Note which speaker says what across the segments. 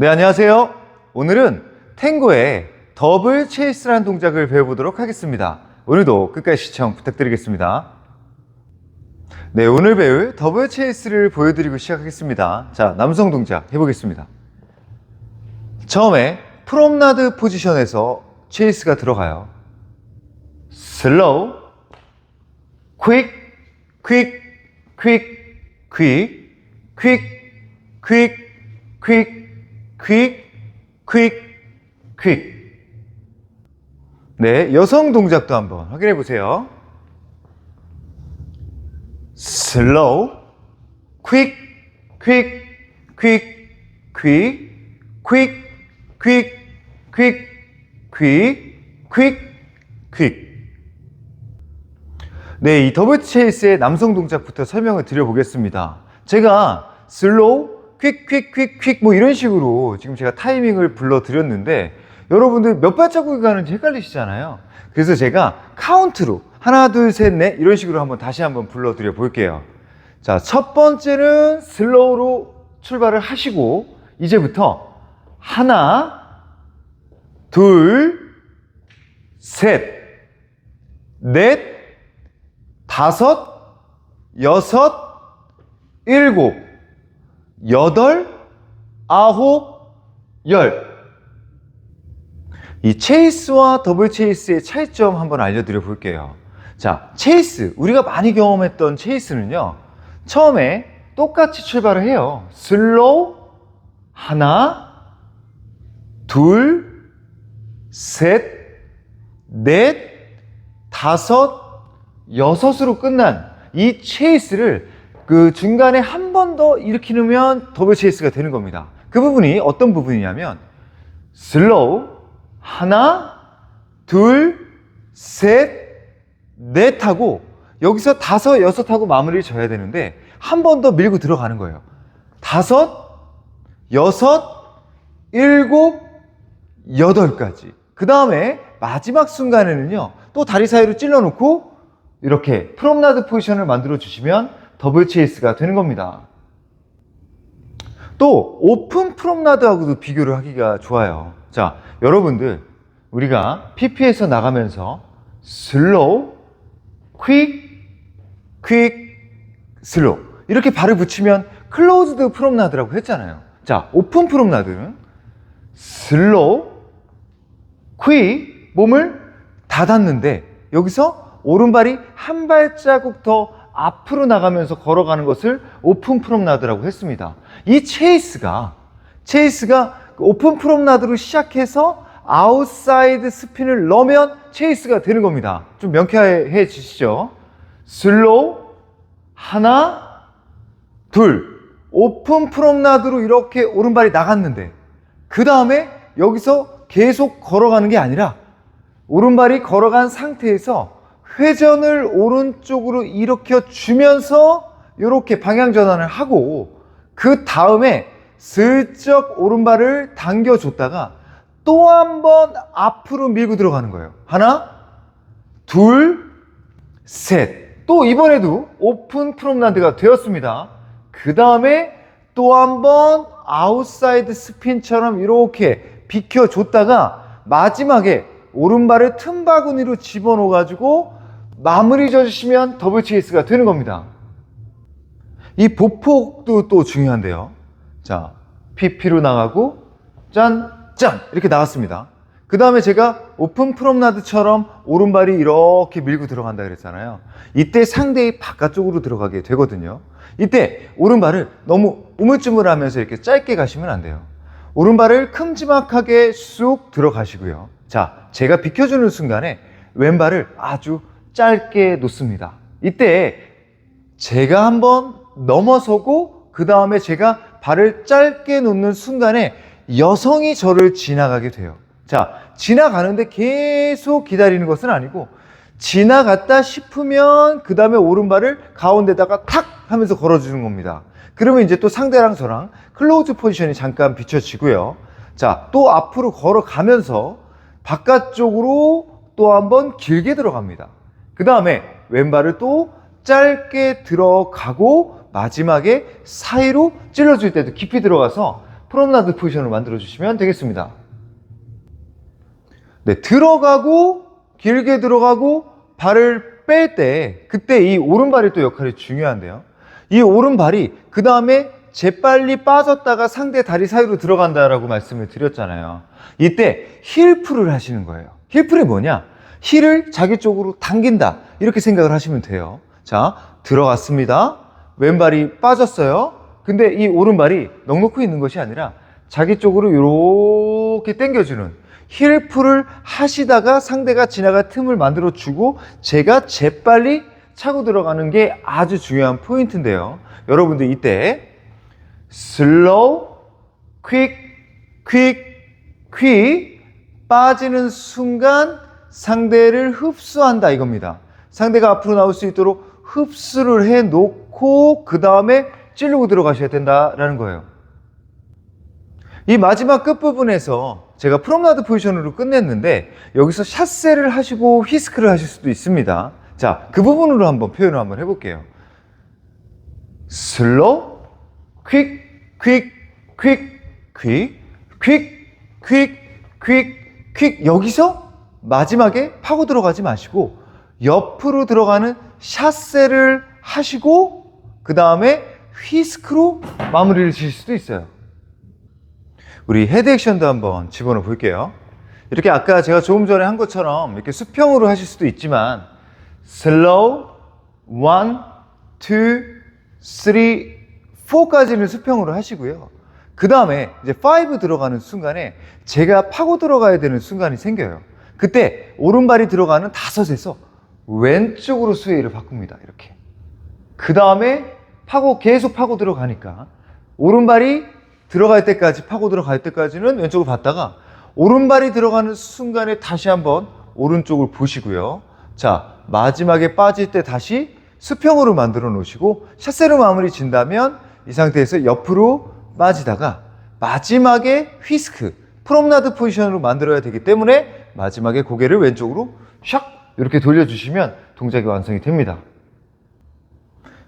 Speaker 1: 네, 안녕하세요. 오늘은 탱고의 더블 체이스라는 동작을 배워보도록 하겠습니다. 오늘도 끝까지 시청 부탁드리겠습니다. 네, 오늘 배울 더블 체이스를 보여드리고 시작하겠습니다. 자, 남성 동작 해보겠습니다. 처음에 프롬나드 포지션에서 체이스가 들어가요. 슬로우, 퀵, 퀵, 퀵, 퀵, 퀵, 퀵, 퀵, 퀵, 퀵, 퀵. 네, 여성 동작도 한번 확인해 보세요. 슬로우, 퀵, 퀵, 퀵, 퀵, 퀵, 퀵, 퀵, 퀵, 퀵, 퀵. 네, 이 더블 체이스의 남성 동작부터 설명을 드려보겠습니다. 제가 슬로우, 퀵, 퀵, 퀵, 퀵 뭐 이런 식으로 지금 제가 타이밍을 불러드렸는데 여러분들 몇 발자국이 가는지 헷갈리시잖아요. 그래서 제가 카운트로 하나, 둘, 셋, 넷 이런 식으로 한번 다시 한번 불러드려 볼게요. 자, 첫 번째는 슬로우로 출발을 하시고 이제부터 하나, 둘, 셋, 넷, 다섯, 여섯, 일곱, 여덟, 아홉, 열. 이 체이스와 더블 체이스의 차이점 한번 알려드려 볼게요. 자, 체이스. 우리가 많이 경험했던 체이스는요. 처음에 똑같이 출발을 해요. 슬로우, 하나, 둘, 셋, 넷, 다섯, 여섯으로 끝난 이 체이스를 그 중간에 한 번 더 일으키면 더블 체이스가 되는 겁니다. 그 부분이 어떤 부분이냐면 슬로우 하나 둘셋넷 하고 여기서 다섯 여섯 하고 마무리를 져야 되는데 한 번 더 밀고 들어가는 거예요. 다섯 여섯 일곱 여덟까지. 그 다음에 마지막 순간에는요, 또 다리 사이로 찔러 놓고 이렇게 프롬나드 포지션을 만들어 주시면 더블 체이스가 되는 겁니다. 또 오픈 프롬나드하고도 비교를 하기가 좋아요. 자, 여러분들 우리가 PP에서 나가면서 슬로우, 퀵, 퀵, 슬로우 이렇게 발을 붙이면 클로즈드 프롬나드라고 했잖아요. 자, 오픈 프롬나드는 슬로우, 퀵, 몸을 닫았는데 여기서 오른발이 한 발자국 더 앞으로 나가면서 걸어가는 것을 오픈 프롬나드라고 했습니다. 이 체이스가 체이스가 그 오픈 프롬나드로 시작해서 아웃사이드 스핀을 넣으면 체이스가 되는 겁니다. 좀 명쾌해 지시죠. 슬로우 하나 둘 오픈 프롬나드로 이렇게 오른발이 나갔는데 그 다음에 여기서 계속 걸어가는 게 아니라 오른발이 걸어간 상태에서 회전을 오른쪽으로 일으켜 주면서 이렇게 방향 전환을 하고 그 다음에 슬쩍 오른발을 당겨 줬다가 또 한 번 앞으로 밀고 들어가는 거예요. 하나, 둘, 셋. 또 이번에도 오픈 프롬나드가 되었습니다. 그 다음에 또 한 번 아웃사이드 스핀처럼 이렇게 비켜줬다가 마지막에 오른발을 틈바구니로 집어넣어 가지고 마무리 져주시면 더블 체이스가 되는 겁니다. 이 보폭도 또 중요한데요. 자, PP로 나가고 짠, 짠 이렇게 나갔습니다. 그 다음에 제가 오픈 프롬나드처럼 오른발이 이렇게 밀고 들어간다 그랬잖아요. 이때 상대의 바깥쪽으로 들어가게 되거든요. 이때 오른발을 너무 우물쭈물하면서 이렇게 짧게 가시면 안 돼요. 오른발을 큼지막하게 쑥 들어가시고요. 자, 제가 비켜주는 순간에 왼발을 아주 짧게 놓습니다. 이때 제가 한번 넘어서고 그 다음에 제가 발을 짧게 놓는 순간에 여성이 저를 지나가게 돼요. 자, 지나가는데 계속 기다리는 것은 아니고 지나갔다 싶으면 그 다음에 오른발을 가운데다가 탁 하면서 걸어주는 겁니다. 그러면 이제 또 상대랑 저랑 클로즈 포지션이 잠깐 비춰지고요. 자, 또 앞으로 걸어가면서 바깥쪽으로 또 한번 길게 들어갑니다. 그 다음에 왼발을 또 짧게 들어가고 마지막에 사이로 찔러줄 때도 깊이 들어가서 프롬나드 포지션을 만들어 주시면 되겠습니다. 네, 들어가고 길게 들어가고 발을 뺄 때 그때 이 오른발이 또 역할이 중요한데요. 이 오른발이 그 다음에 재빨리 빠졌다가 상대 다리 사이로 들어간다라고 말씀을 드렸잖아요. 이때 힐풀을 하시는 거예요. 힐풀이 뭐냐? 힐을 자기 쪽으로 당긴다. 이렇게 생각을 하시면 돼요. 자, 들어갔습니다. 왼발이 빠졌어요. 근데 이 오른발이 넉넉히 있는 것이 아니라 자기 쪽으로 이렇게 당겨주는 힐 풀을 하시다가 상대가 지나갈 틈을 만들어 주고 제가 재빨리 차고 들어가는 게 아주 중요한 포인트인데요. 여러분들 이때 슬로우, 퀵, 퀵, 퀵 빠지는 순간 상대를 흡수한다 이겁니다. 상대가 앞으로 나올 수 있도록 흡수를 해 놓고 그 다음에 찌르고 들어가셔야 된다라는 거예요. 이 마지막 끝부분에서 제가 프롬나드 포지션으로 끝냈는데 여기서 샷세를 하시고 휘스크를 하실 수도 있습니다. 자, 그 부분으로 한번 표현을 한번 해볼게요. 슬로우, 퀵, 퀵, 퀵, 퀵, 퀵, 퀵, 퀵, 퀵. 여기서 마지막에 파고 들어가지 마시고 옆으로 들어가는 샷세를 하시고 그 다음에 휘스크로 마무리를 지을 수도 있어요. 우리 헤드 액션도 한번 집어넣어 볼게요. 이렇게 아까 제가 조금 전에 한 것처럼 이렇게 수평으로 하실 수도 있지만 슬로우, 원, 투, 쓰리, 포까지는 수평으로 하시고요. 그 다음에 이제 5 들어가는 순간에 제가 파고 들어가야 되는 순간이 생겨요. 그때 오른발이 들어가는 다섯에서 왼쪽으로 스웨이를 바꿉니다. 이렇게. 그 다음에 파고 계속 파고 들어가니까 오른발이 들어갈 때까지 파고 들어갈 때까지는 왼쪽을 봤다가 오른발이 들어가는 순간에 다시 한번 오른쪽을 보시고요. 자 마지막에 빠질 때 다시 수평으로 만들어 놓으시고 샷세로 마무리 진다면 이 상태에서 옆으로 빠지다가 마지막에 휘스크 프롬나드 포지션으로 만들어야 되기 때문에 마지막에 고개를 왼쪽으로 샥 이렇게 돌려주시면 동작이 완성이 됩니다.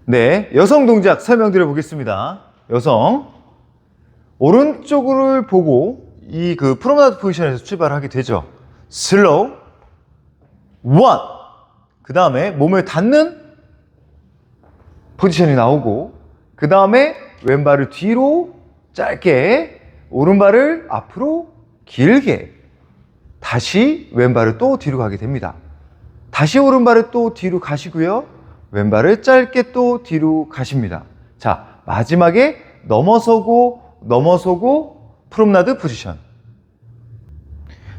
Speaker 1: 네, 여성 동작 설명드려 보겠습니다. 여성 오른쪽을 보고 이 그 프로menade 포지션에서 출발하게 되죠. 슬로우 원. 그 다음에 몸을 닿는 포지션이 나오고 그 다음에 왼발을 뒤로 짧게 오른발을 앞으로 길게 다시 왼발을 또 뒤로 가게 됩니다. 다시 오른발을 또 뒤로 가시고요. 왼발을 짧게 또 뒤로 가십니다. 자, 마지막에 넘어서고 넘어서고 프롬나드 포지션.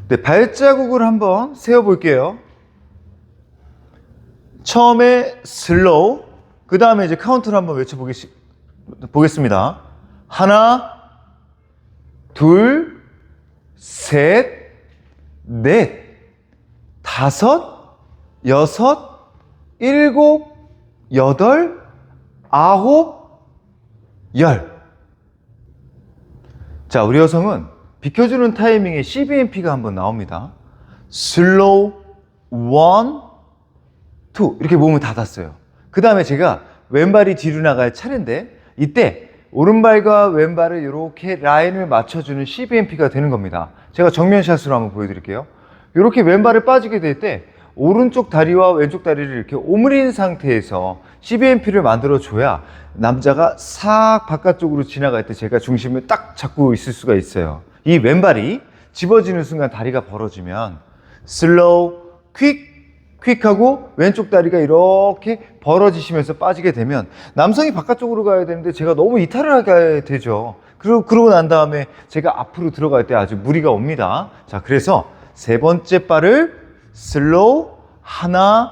Speaker 1: 네, 발자국을 한번 세워 볼게요. 처음에 슬로우, 그 다음에 이제 카운트를 한번 외쳐보겠습니다. 하나, 둘, 셋, 넷, 다섯, 여섯, 일곱, 여덟, 아홉, 열. 자, 우리 여성은 비켜주는 타이밍에 CBMP가 한번 나옵니다. 슬로우, 원, 투. 이렇게 몸을 닫았어요. 그 다음에 제가 왼발이 뒤로 나갈 차례인데, 이때 오른발과 왼발을 이렇게 라인을 맞춰주는 CBMP가 되는 겁니다. 제가 정면샷으로 한번 보여드릴게요. 이렇게 왼발을 빠지게 될 때, 오른쪽 다리와 왼쪽 다리를 이렇게 오므린 상태에서 CBMP를 만들어줘야 남자가 싹 바깥쪽으로 지나갈 때 제가 중심을 딱 잡고 있을 수가 있어요. 이 왼발이 집어지는 순간 다리가 벌어지면 슬로우, 퀵, 퀵하고 왼쪽 다리가 이렇게 벌어지시면서 빠지게 되면 남성이 바깥쪽으로 가야 되는데 제가 너무 이탈을 하게 되죠. 그리고 그러고 난 다음에 제가 앞으로 들어갈 때 아주 무리가 옵니다. 자, 그래서 세 번째 발을 슬로우 하나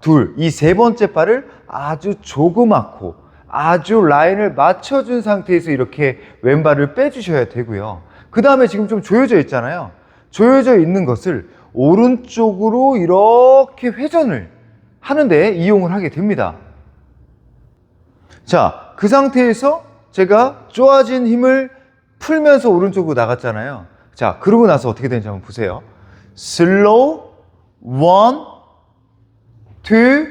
Speaker 1: 둘 이 세 번째 발을 아주 조그맣고 아주 라인을 맞춰준 상태에서 이렇게 왼발을 빼주셔야 되고요. 그 다음에 지금 좀 조여져 있잖아요. 조여져 있는 것을 오른쪽으로 이렇게 회전을 하는데 이용을 하게 됩니다. 자, 그 상태에서 제가 쪼아진 힘을 풀면서 오른쪽으로 나갔잖아요. 자, 그러고 나서 어떻게 되는지 한번 보세요. 슬로우, 원, 투,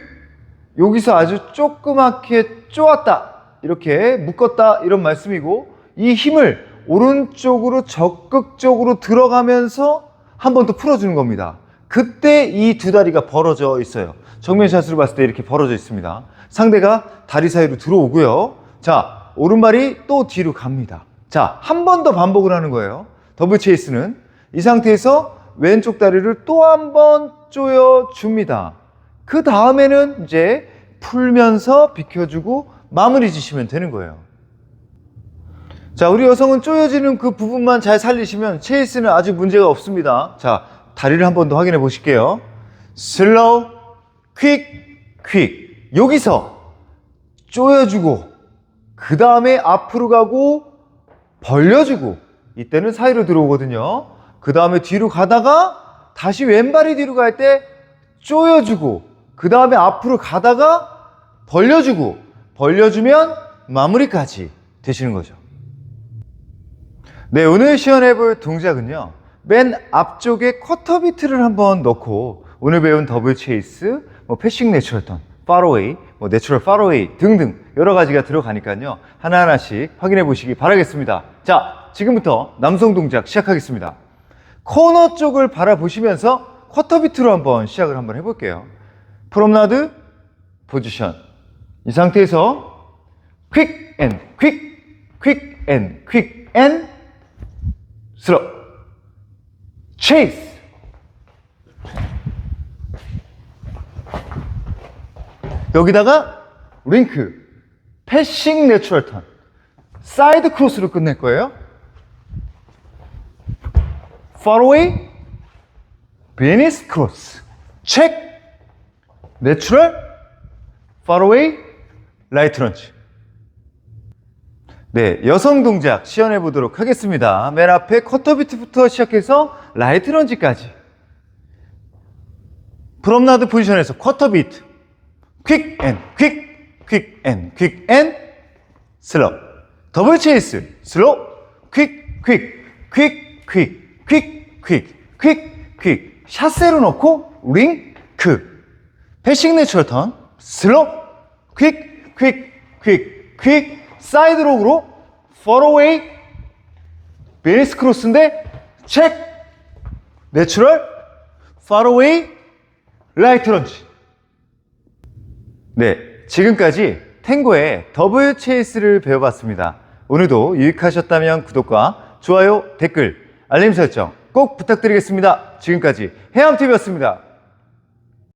Speaker 1: 여기서 아주 조그맣게 쪼았다. 이렇게 묶었다. 이런 말씀이고, 이 힘을 오른쪽으로 적극적으로 들어가면서 한 번 더 풀어주는 겁니다. 그때 이 두 다리가 벌어져 있어요. 정면 샷으로 봤을 때 이렇게 벌어져 있습니다. 상대가 다리 사이로 들어오고요. 자, 오른발이 또 뒤로 갑니다. 자, 한 번 더 반복을 하는 거예요. 더블 체이스는 이 상태에서 왼쪽 다리를 또 한 번 조여 줍니다. 그 다음에는 이제 풀면서 비켜주고 마무리 지시면 되는 거예요. 자, 우리 여성은 쪼여지는 그 부분만 잘 살리시면 체이스는 아주 문제가 없습니다. 자, 다리를 한 번 더 확인해 보실게요. 슬로우, 퀵, 퀵. 여기서 쪼여주고, 그 다음에 앞으로 가고, 벌려주고, 이때는 사이로 들어오거든요. 그 다음에 뒤로 가다가, 다시 왼발이 뒤로 갈 때, 쪼여주고, 그 다음에 앞으로 가다가, 벌려주고, 벌려주면 마무리까지 되시는 거죠. 네, 오늘 시연해 볼 동작은요. 맨 앞쪽에 쿼터 비트를 한번 넣고 오늘 배운 더블 체이스, 뭐 패싱 내추럴 턴, 파로웨이, 뭐 내추럴 파로웨이 등등 여러 가지가 들어가니까요. 하나하나씩 확인해 보시기 바라겠습니다. 자, 지금부터 남성 동작 시작하겠습니다. 코너 쪽을 바라보시면서 쿼터 비트로 한번 시작을 한번 해볼게요. 프롬나드 포지션. 이 상태에서 퀵 앤 퀵, 퀵 앤 퀵 앤 슬로 체이스 여기다가 링크. 패싱 내추럴 턴. 사이드 크로스로 끝낼 거예요. 파로웨이 베니스 크로스 체크 내추럴. 파로웨이 라이트 런치 네, 여성 동작 시연해 보도록 하겠습니다. 맨 앞에 쿼터 비트부터 시작해서 라이트 런지까지. 프롬나드 포지션에서 쿼터 비트. 퀵 앤 퀵, 퀵 앤 퀵 앤 슬로. 더블 체이스. 슬로. 퀵, 퀵, 퀵, 퀵, 퀵, 퀵, 퀵, 퀵. 샷세로 넣고 링, 크. 패싱 내추럴 턴. 슬로. 퀵, 퀵, 퀵, 퀵. 사이드 록으로 퍼로웨이 베니스 크로스인데 체크 내추럴 파로웨이 라이트 런치 네 지금까지 탱고의 더블 체이스를 배워봤습니다. 오늘도 유익하셨다면 구독과 좋아요 댓글 알림 설정 꼭 부탁드리겠습니다. 지금까지 해암TV였습니다